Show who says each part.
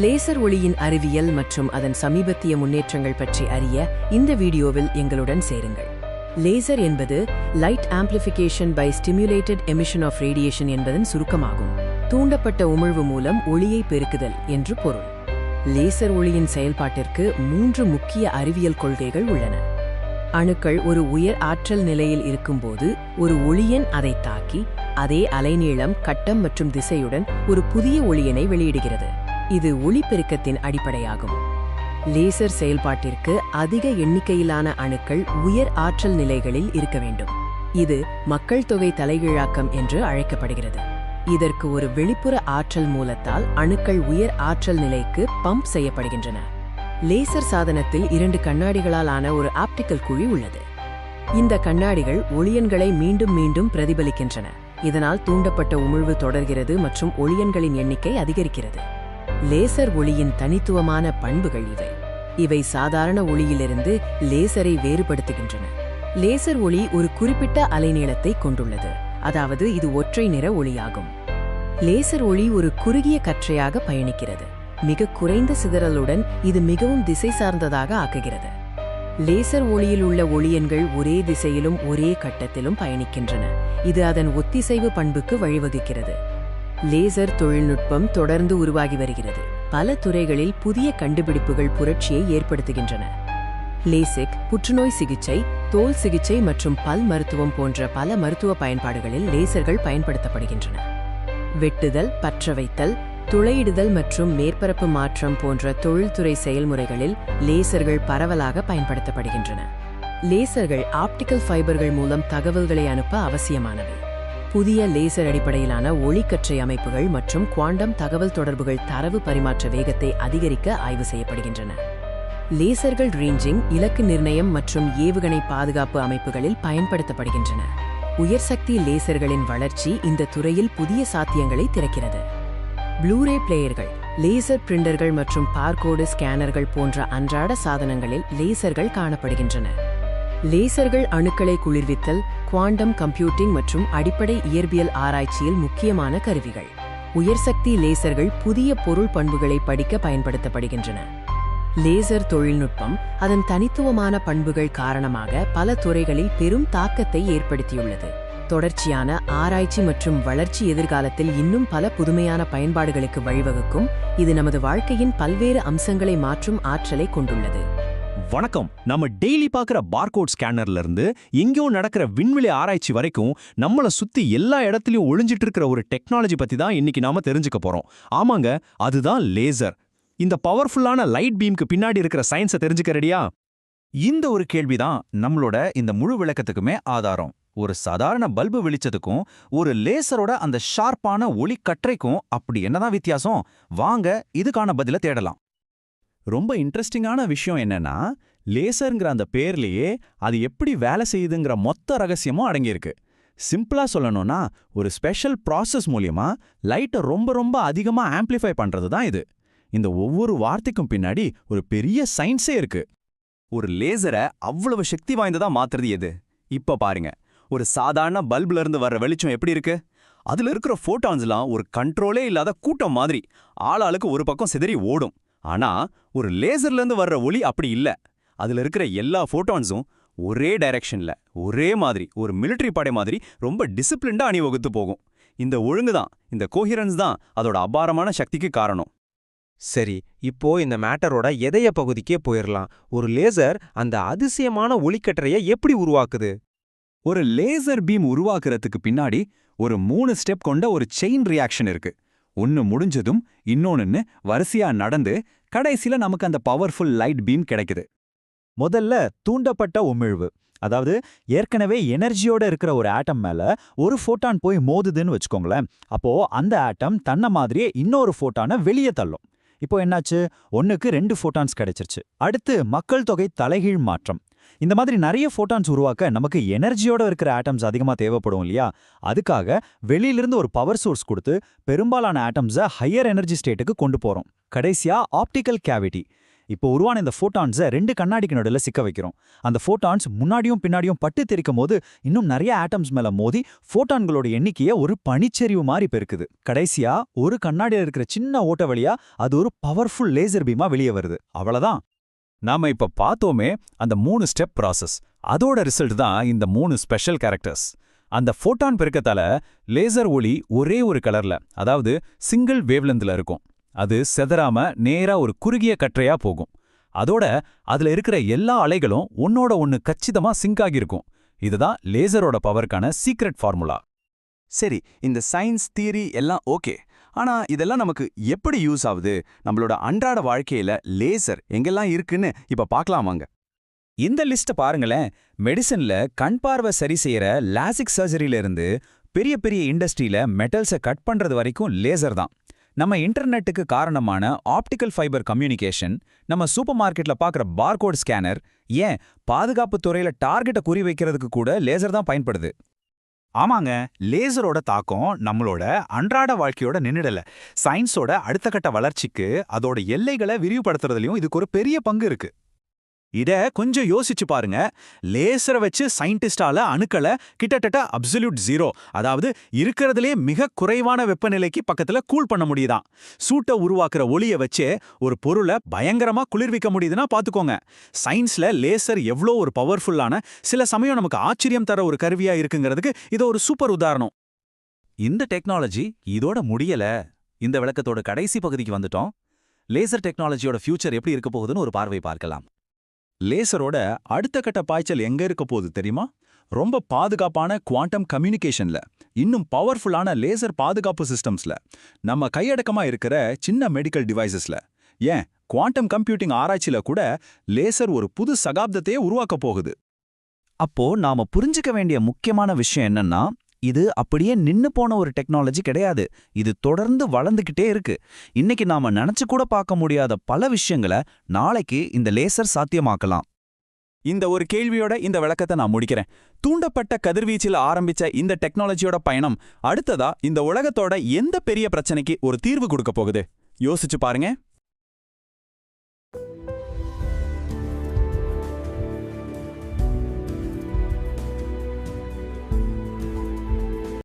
Speaker 1: Laser ஒளியின் அறிவியல் மற்றும் அதன் சமீபத்திய முன்னேற்றங்கள் பற்றி அறிய இந்த வீடியோவில் எங்களுடன் சேருங்கள். லேசர் என்பது light amplification by stimulated emission of radiation என்பதன் சுருக்கமாகும். தூண்டப்பட்ட உமிழ்வு மூலம் ஒளியை பெருக்குதல் என்று பொருள். லேசர் ஒளியின் செயல்பாட்டிற்கு மூன்று முக்கிய அறிவியல் கொள்கைகள் உள்ளன. அணுக்கள் ஒரு உயர் ஆற்றல் நிலையில் இருக்கும்போது ஒரு ஒளியன் அதை தாக்கி அதே அலைநீளம் கட்டம் மற்றும் திசையுடன் ஒரு புதிய ஒளியனை வெளியிடுகிறது. இது ஒளிப்பெருக்கத்தின் அடிப்படையாகும். லேசர் செயல்பாட்டிற்கு அதிக எண்ணிக்கையிலான அணுக்கள் உயர் ஆற்றல் நிலைகளில் இருக்க வேண்டும். இது மக்கள் தொகை தலைகீழாக்கம் என்று அழைக்கப்படுகிறது. இதற்கு ஒரு வெளிப்புற ஆற்றல் மூலத்தால் அணுக்கள் உயர் ஆற்றல் நிலைக்கு பம்ப் செய்யப்படுகின்றன. லேசர் சாதனத்தில் இரண்டு கண்ணாடிகளால் ஆன ஒரு ஆப்டிக்கல் குழி உள்ளது. இந்த கண்ணாடிகள் ஒளியன்களை மீண்டும் மீண்டும் பிரதிபலிக்கின்றன. இதனால் தூண்டப்பட்ட உமிழ்வு தொடர்கிறது மற்றும் ஒளியன்களின் எண்ணிக்கை அதிகரிக்கிறது. லேசர் ஒளியின் தனித்துவமான பண்புகள் இவை. இவை சாதாரண ஒளியிலிருந்து லேசரை வேறுபடுத்துகின்றன. லேசர் ஒளி ஒரு குறிப்பிட்ட அலைநீளத்தை கொண்டுள்ளது. அதாவது இது ஒற்றை நிற ஒளியாகும். லேசர் ஒளி ஒரு குறுகிய கற்றையாக பயணிக்கிறது. மிக குறைந்த சிதறலுடன் இது மிகவும் திசை சார்ந்ததாக ஆக்குகிறது. லேசர் ஒளியில் உள்ள ஒளியன்கள் ஒரே திசையிலும் ஒரே கட்டத்திலும் பயணிக்கின்றன. இது அதன் ஒத்திசைவு பண்புக்கு வழிவகுக்கிறது. லேசர் தொழில்நுட்பம் தொடர்ந்து உருவாகி வருகிறது. பல துறைகளில் புதிய கண்டுபிடிப்புகள் புரட்சியை ஏற்படுத்துகின்றன. லேசிக் புற்றுநோய் சிகிச்சை தோல் சிகிச்சை மற்றும் பல் மருத்துவம் போன்ற பல மருத்துவ பயன்பாடுகளில் லேசர்கள் பயன்படுத்தப்படுகின்றன. வெட்டுதல் பற்ற வைத்தல் துளையிடுதல் மற்றும் மேற்பரப்பு மாற்றம் போன்ற தொழில்துறை செயல்முறைகளில் லேசர்கள் பரவலாக பயன்படுத்தப்படுகின்றன. லேசர்கள் ஆப்டிக்கல் ஃபைபர்கள் மூலம் தகவல்களை அனுப்ப அவசியமானவை. புதிய லேசர் அடிப்படையிலான ஒளிக்கற்றை அமைப்புகள் மற்றும் குவாண்டம் தகவல் தொடர்புகள் தரவு பரிமாற்ற வேகத்தை அதிகரிக்க ஆய்வு செய்யப்படுகின்றன. லேசர்கள் ரேஞ்சிங் இலக்கு நிர்ணயம் மற்றும் ஏவுகணை பாதுகாப்பு அமைப்புகளில் பயன்படுத்தப்படுகின்றன. உயர்சக்தி லேசர்களின் வளர்ச்சி இந்த துறையில் புதிய சாத்தியங்களை திறக்கிறது. ப்ளூரே பிளேயர்கள் லேசர் பிரிண்டர்கள் மற்றும் பார்கோடு ஸ்கேனர்கள் போன்ற அன்றாட சாதனங்களில் லேசர்கள் காணப்படுகின்றன. லேசர்கள் அணுக்களை குளிர்வித்தல் குவாண்டம் கம்ப்யூட்டிங் மற்றும் அடிப்படை இயற்பியல் ஆராய்ச்சியில் முக்கியமான கருவிகள். உயர்சக்தி லேசர்கள் புதிய பொருள் பண்புகளை படிக்க பயன்படுத்தப்படுகின்றன. லேசர் தொழில்நுட்பம் அதன் தனித்துவமான பண்புகள் காரணமாக பல துறைகளில் பெரும் தாக்கத்தை ஏற்படுத்தியுள்ளது. தொடர்ச்சியான ஆராய்ச்சி மற்றும் வளர்ச்சி எதிர்காலத்தில் இன்னும் பல புதுமையான பயன்பாடுகளுக்கு வழிவகுக்கும் இது நமது வாழ்க்கையின் பல்வேறு அம்சங்களை மாற்றும் ஆற்றலை கொண்டுள்ளது.
Speaker 2: வணக்கம். நம்ம டெய்லி பார்க்குற பார்கோட் ஸ்கேனர்ல இருந்து எங்கேயோ நடக்கிற விண்வெளி ஆராய்ச்சி வரைக்கும் நம்மள சுத்தி எல்லா இடத்துலயும் ஒழிஞ்சிட்டு இருக்கிற ஒரு டெக்னாலஜி பத்தி தான் இன்னைக்கு நாம தெரிஞ்சுக்க போறோம். ஆமாங்க அதுதான் லேசர் இந்த பவர்ஃபுல்லான லைட் பீம்க்கு பின்னாடி இருக்கிற சயின்ஸை தெரிஞ்சுக்க ரெடியா
Speaker 3: இந்த ஒரு கேள்விதான் நம்மளோட இந்த முழு விளக்கத்துக்குமே ஆதாரம். ஒரு சாதாரண பல்பு வெளிச்சதுக்கும் ஒரு லேசரோட அந்த ஷார்ப்பான ஒளி கற்றைக்கும் அப்படி என்னதான் வித்தியாசம்? வாங்க இதுக்கான பதில தேடலாம். ரொம்ப இன்ட்ரெஸ்டிங்கான விஷயம் என்னன்னா லேசர்ங்கிற அந்த பேர்லயே அது எப்படி வேலை செய்யுதுங்கிற மொத்த ரகசியமும் அடங்கியிருக்கு. சிம்பிளா சொல்லணும்னா ஒரு ஸ்பெஷல் ப்ராசஸ் மூலியமா லைட்டை ரொம்ப ரொம்ப அதிகமா ஆம்ப்ளிஃபை பண்றது தான் இது. இந்த ஒவ்வொரு வார்த்தைக்கும் பின்னாடி ஒரு பெரிய சயின்ஸே இருக்கு.
Speaker 4: ஒரு லேசரை அவ்வளவு சக்தி வாய்ந்ததா மாத்துறது எது? இப்ப பாருங்க ஒரு சாதாரண பல்புல இருந்து வர்ற வெளிச்சம் எப்படி இருக்கு? அதுல இருக்கிற ஃபோட்டான்ஸ்லாம் ஒரு கண்ட்ரோலே இல்லாத கூட்டம் மாதிரி ஆளாளுக்கு ஒரு பக்கம் சிதறி ஓடும். ஆனா ஒரு லேசர்ல இருந்து வர்ற ஒளி அப்படி இல்ல. அதுல இருக்கிற எல்லா ஃபோட்டான்ஸும் ஒரே டைரக்ஷன்ல ஒரே மாதிரி ஒரு மிலிட்டரி படை மாதிரி ரொம்ப டிசிப்ளின்டா அணிவகுத்து போகும். இந்த ஒழுங்கு தான் இந்த கோஹிரன்ஸ் தான் அதோட அபாரமான சக்திக்கு காரணம்.
Speaker 5: சரி இப்போ இந்த மேட்டரோட எதைய பகுதிக்கே போயிரலாம். ஒரு லேசர் அந்த அதிசயமான ஒளிக்கற்றைய எப்படி உருவாக்குது?
Speaker 4: ஒரு லேசர் பீம் உருவாக்குறதுக்கு பின்னாடி ஒரு மூணு ஸ்டெப் கொண்ட ஒரு செயின் ரியாக்ஷன் இருக்கு. ஒன்னு முடிஞ்சதும் இன்னொன்னு வரிசையா நடந்து கடைசில நமக்கு அந்த பவர்ஃபுல் லைட் பீம் கிடைக்குது.
Speaker 3: முதல்ல தூண்டப்பட்ட உமிழ்வு அதாவது ஏற்கனவே எனர்ஜியோட இருக்கிற ஒரு ஆட்டம் மேல ஒரு ஃபோட்டான் போய் மோதுதுன்னு வச்சுக்கோங்களேன். அப்போ அந்த ஆட்டம் தன்னை மாதிரியே இன்னொரு ஃபோட்டானை வெளியே தள்ளும். இப்போ என்னாச்சு? ஒன்றுக்கு ரெண்டு ஃபோட்டான்ஸ் கிடைச்சிருச்சு. அடுத்து மக்கள் தொகை தலைகீழ் மாற்றம். இந்த மாதிரி நிறைய ஃபோட்டான்ஸ் உருவாக்க நமக்கு எனர்ஜியோட இருக்கிற ஆட்டம்ஸ் அதிகமாக தேவைப்படும் இல்லையா? அதுக்காக வெளியிலிருந்து ஒரு பவர் சோர்ஸ் கொடுத்து பெரும்பாலான ஆட்டம்ஸை ஹையர் எனர்ஜி ஸ்டேட்டுக்கு கொண்டு போறோம். கடைசியா ஆப்டிக்கல் கேவிட்டி இப்போ உருவான இந்த ஃபோட்டான்ஸை ரெண்டு கண்ணாடிக்கு நடுவில் சிக்க வைக்கிறோம். அந்த ஃபோட்டான்ஸ் முன்னாடியும் பின்னாடியும் பட்டு தெரிக்கும் போது இன்னும் நிறைய ஆட்டம்ஸ் மேல மோதி ஃபோட்டான்களோட எண்ணிக்கையை ஒரு பனிச்சரிவு மாதிரி பெருக்குது. கடைசியா ஒரு கண்ணாடியில் இருக்கிற சின்ன ஓட்ட வழியா அது ஒரு பவர்ஃபுல் லேசர் பீமா வெளியே வருது. அவ்வளோதான்
Speaker 4: நாம இப்ப பார்த்தோமே அந்த மூணு ஸ்டெப் ப்ராசஸ் அதோட ரிசல்ட் தான் இந்த மூணு ஸ்பெஷல் கேரக்டர்ஸ் அந்த ஃபோட்டான் பெருக்கத்தால லேசர் ஒளி ஒரே ஒரு கலர்ல அதாவது சிங்கிள் வேவ்லென்த்ல இருக்கும். அது செதறாம நேரா ஒரு குறுகிய கற்றையா போகும். அதோட அதுல இருக்கிற எல்லா அலைகளும் ஒன்னோட ஒன்னு கச்சிதமா சிங்க் ஆகியிருக்கும். இதுதான் லேசரோட பவருக்கான சீக்ரெட் ஃபார்முலா சரி இந்த சயின்ஸ் தியரி எல்லாம் ஓகே ஆனா இதெல்லாம் நமக்கு எப்படி யூஸ் ஆகுது? நம்மளோட அன்றாட வாழ்க்கையில லேசர் எங்கெல்லாம் இருக்குன்னு இப்ப பார்க்கலாமாங்க
Speaker 3: இந்த லிஸ்ட்டை பாருங்களேன். மெடிசன்ல கண் பார்வை சரி செய்யற லாசிக் சர்ஜரியில இருந்து பெரிய பெரிய இண்டஸ்ட்ரியில மெட்டல்ஸை கட் பண்றது வரைக்கும் லேசர் தான். நம்ம இன்டர்நெட்டுக்கு காரணமான ஆப்டிக்கல் ஃபைபர் கம்யூனிகேஷன் நம்ம சூப்பர் மார்க்கெட்ல பார்க்குற பார்கோட் ஸ்கேனர் ஏன் பாதுகாப்பு துறையில டார்கெட்டை குறி வைக்கிறதுக்கு கூட லேசர் தான் பயன்படுது. ஆமாங்க லேசரோட தாக்கம் நம்மளோட அன்றாட வாழ்க்கையோட நின்னுடல. சயின்ஸோட அடுத்த கட்ட வளர்ச்சிக்கு அதோட எல்லைகளை விரிவுபடுத்துறதுலயும் இதுக்கு ஒரு பெரிய பங்கு இருக்கு. இத கொஞ்சம் யோசிச்சு பாருங்க. லேசரை வச்சு சயின்டிஸ்டால அணுக்களை கிட்டத்தட்ட அப்சல்யூட் ஜீரோ அதாவது இருக்கிறதுலே மிக குறைவான வெப்பநிலைக்கு பக்கத்துல கூல் பண்ண முடியுதாம் சூட்டை உருவாக்குற ஒளிய வச்சே ஒரு பொருளை பயங்கரமா குளிர்விக்க முடியுதுன்னா பாத்துக்கோங்க. சயின்ஸ்ல லேசர் எவ்வளோ ஒரு பவர்ஃபுல்லான சில சமயம் நமக்கு ஆச்சரியம் தர ஒரு கருவியா இருக்குங்கிறதுக்கு இது ஒரு சூப்பர் உதாரணம். இந்த டெக்னாலஜி இதோட முடியல. இந்த விளக்கத்தோட கடைசி பகுதிக்கு வந்துட்டோம். லேசர் டெக்னாலஜியோட ஃபியூச்சர் எப்படி இருக்க போகுதுன்னு ஒரு பார்வை பார்க்கலாம். லேசரோட அடுத்த கட்ட பாய்ச்சல் எங்க இருக்க போகுது தெரியுமா? ரொம்ப பாதுகாப்பான குவாண்டம் கம்யூனிகேஷன்ல இன்னும் பவர்ஃபுல்லான லேசர் பாதுகாப்பு சிஸ்டம்ஸ்ல நம்ம கையடக்கமா இருக்கிற சின்ன மெடிக்கல் டிவைசஸ்ல. ஏன்? குவாண்டம் கம்ப்யூட்டிங் ஆராய்ச்சியில கூட லேசர் ஒரு புது சகாப்தத்தையே உருவாக்க போகுது. அப்போ நாம புரிஞ்சுக்க வேண்டிய முக்கியமான விஷயம் என்னன்னா இது அப்படியே நின்னு போன ஒரு டெக்னாலஜி கிடையாது. இது தொடர்ந்து வளர்ந்துகிட்டே இருக்கு. இன்னைக்கு நாம நினைச்சு கூட பார்க்க முடியாத பல விஷயங்களை நாளைக்கு இந்த லேசர் சாத்தியமாக்கலாம்.
Speaker 4: இந்த ஒரு கேள்வியோட இந்த விளக்கத்தை நான் முடிக்கிறேன். தூண்டப்பட்ட கதிர்வீச்சில் ஆரம்பிச்ச இந்த டெக்னாலஜியோட பயணம் அடுத்ததா இந்த உலகத்தோட எந்த பெரிய பிரச்சனைக்கு ஒரு தீர்வு கொடுக்க போகுது? யோசிச்சு பாருங்க.